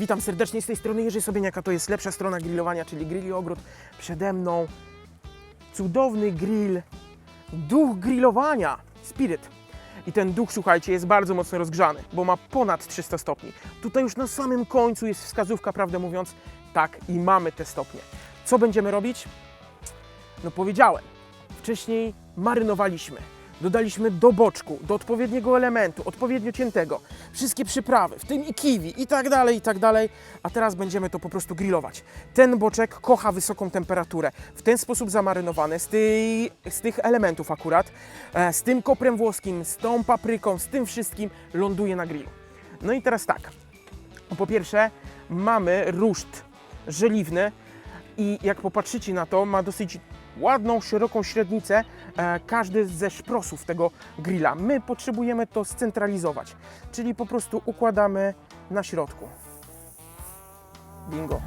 Witam serdecznie z tej strony Jerzy Sobieniaka, to jest lepsza strona grillowania, czyli Grill i Ogród. Przede mną cudowny grill, duch grillowania, Spirit. I ten duch, słuchajcie, jest bardzo mocno rozgrzany, bo ma ponad 300 stopni. Tutaj już na samym końcu jest wskazówka, prawdę mówiąc, tak i mamy te stopnie. Co będziemy robić? No powiedziałem, wcześniej marynowaliśmy. Dodaliśmy do boczku, do odpowiedniego elementu, odpowiednio ciętego, wszystkie przyprawy, w tym i kiwi i tak dalej, i tak dalej, a teraz będziemy to po prostu grillować. Ten boczek kocha wysoką temperaturę, w ten sposób zamarynowany, z, tej, z tych elementów akurat, e, z tym koprem włoskim, z tą papryką, z tym wszystkim ląduje na grillu. No i teraz tak, po pierwsze mamy ruszt żeliwny i jak popatrzycie na to, ma dosyć ładną, szeroką średnicę e, każdy ze szprosów tego grilla. My potrzebujemy to scentralizować, czyli po prostu układamy na środku. Bingo.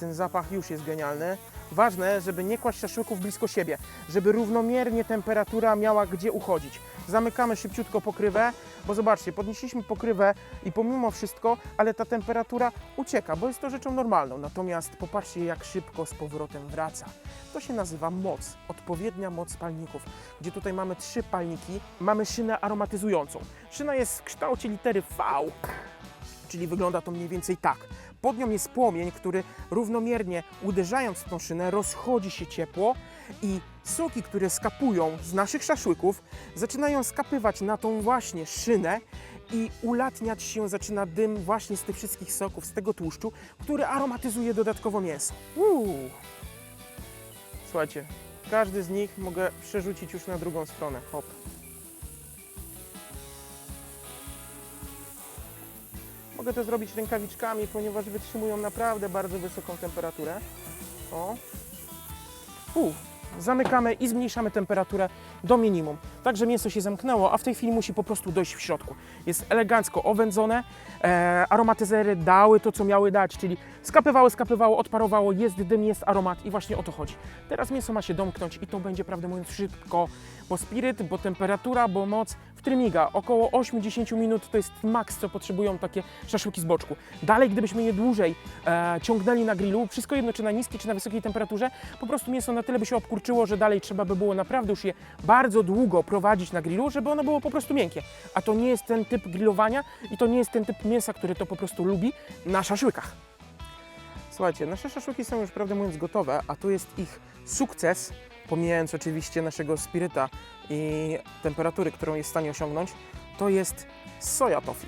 Ten zapach już jest genialny. Ważne, żeby nie kłaść szaszłyków blisko siebie, żeby równomiernie temperatura miała gdzie uchodzić. Zamykamy szybciutko pokrywę, bo zobaczcie, podnieśliśmy pokrywę i pomimo wszystko, ale ta temperatura ucieka, bo jest to rzeczą normalną. Natomiast popatrzcie, jak szybko z powrotem wraca. To się nazywa moc, odpowiednia moc palników, gdzie tutaj mamy trzy palniki, mamy szynę aromatyzującą. Szyna jest w kształcie litery V, czyli wygląda to mniej więcej tak. Pod nią jest płomień, który równomiernie uderzając w tą szynę rozchodzi się ciepło i soki, które skapują z naszych szaszłyków, zaczynają skapywać na tą właśnie szynę i ulatniać się zaczyna dym właśnie z tych wszystkich soków, z tego tłuszczu, który aromatyzuje dodatkowo mięso. Uuu. Słuchajcie, każdy z nich mogę przerzucić już na drugą stronę. Hop. Mogę to zrobić rękawiczkami, ponieważ wytrzymują naprawdę bardzo wysoką temperaturę. O. U. Zamykamy i zmniejszamy temperaturę do minimum. Tak, że mięso się zamknęło, a w tej chwili musi po prostu dojść w środku. Jest elegancko owędzone, e, aromatyzery dały to, co miały dać, czyli skapywało, skapywało, odparowało, jest dym, jest aromat i właśnie o to chodzi. Teraz mięso ma się domknąć i to będzie, prawdę mówiąc, szybko, bo spiryt, bo temperatura, bo moc trymiga. Około 8-10 minut to jest maks, co potrzebują takie szaszłyki z boczku. Dalej, gdybyśmy je dłużej e, ciągnęli na grillu, wszystko jedno, czy na niskiej, czy na wysokiej temperaturze, po prostu mięso na tyle by się obkurczyło, że dalej trzeba by było naprawdę już je bardzo długo prowadzić na grillu, żeby ono było po prostu miękkie. A to nie jest ten typ grillowania i to nie jest ten typ mięsa, który to po prostu lubi na szaszłykach. Słuchajcie, nasze szaszłyki są już, prawdę mówiąc, gotowe, a tu jest ich sukces, pomijając oczywiście naszego spiryta i temperatury, którą jest w stanie osiągnąć, to jest soja tofi.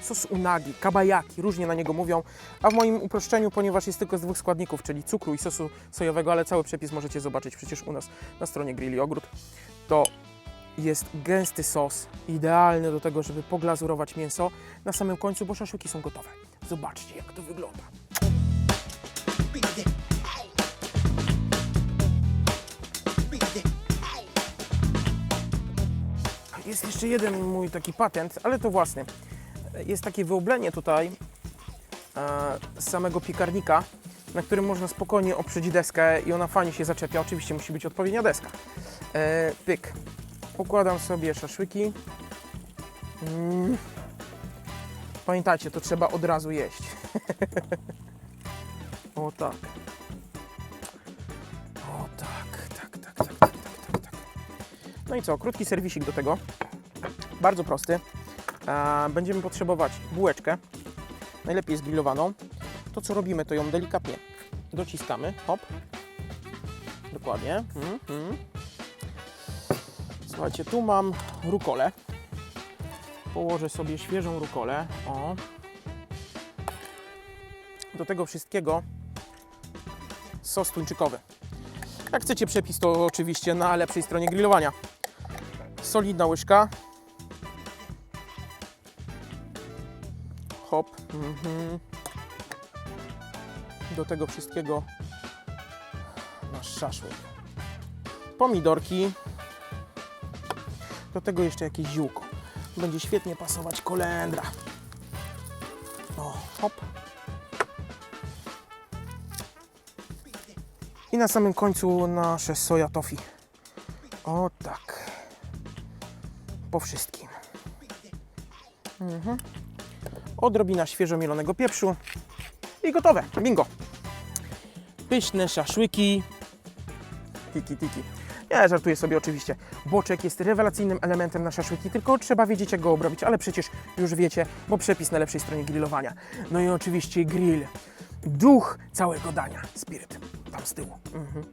Sos unagi, kabayaki, różnie na niego mówią, a w moim uproszczeniu, ponieważ jest tylko z dwóch składników, czyli cukru i sosu sojowego, ale cały przepis możecie zobaczyć przecież u nas na stronie Grill i Ogród, to jest gęsty sos, idealny do tego, żeby poglazurować mięso na samym końcu, bo szaszłyki są gotowe. Zobaczcie, jak to wygląda. Jest jeszcze jeden mój taki patent, ale to własny. Jest takie wyoblenie tutaj e, z samego piekarnika, na którym można spokojnie oprzeć deskę i ona fajnie się zaczepia. Oczywiście musi być odpowiednia deska. E, pyk. Układam sobie szaszłyki. Mm. Pamiętajcie, to trzeba od razu jeść. o tak. O tak, tak, tak, No i co, krótki serwisik do tego. Bardzo prosty. Będziemy potrzebować bułeczkę, najlepiej zgrillowaną. To co robimy, to ją delikatnie dociskamy. Hop. Dokładnie. Mhm, mhm. Słuchajcie, tu mam rukolę. Położę sobie świeżą rukolę. O. Do tego wszystkiego sos tuńczykowy. Jak chcecie przepis, to oczywiście na lepszej stronie grillowania. Solidna łyżka. Hop. Mhm. Do tego wszystkiego nasz szaszłyk. Pomidorki. Do tego jeszcze jakieś ziółko. Będzie świetnie pasować kolendra. O, hop. I na samym końcu nasze soja tofi. O tak. Po wszystkim. Mhm. Odrobina świeżo mielonego pieprzu. I gotowe. Bingo. Pyszne szaszłyki. Tiki, tiki. Nie, żartuję sobie oczywiście. Boczek jest rewelacyjnym elementem na szaszłyki, tylko trzeba wiedzieć jak go obrobić, ale przecież już wiecie, bo przepis na lepszej stronie grillowania. No i oczywiście grill. Duch całego dania. Spiryt. Tam z tyłu. Mhm.